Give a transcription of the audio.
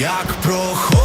як проходить.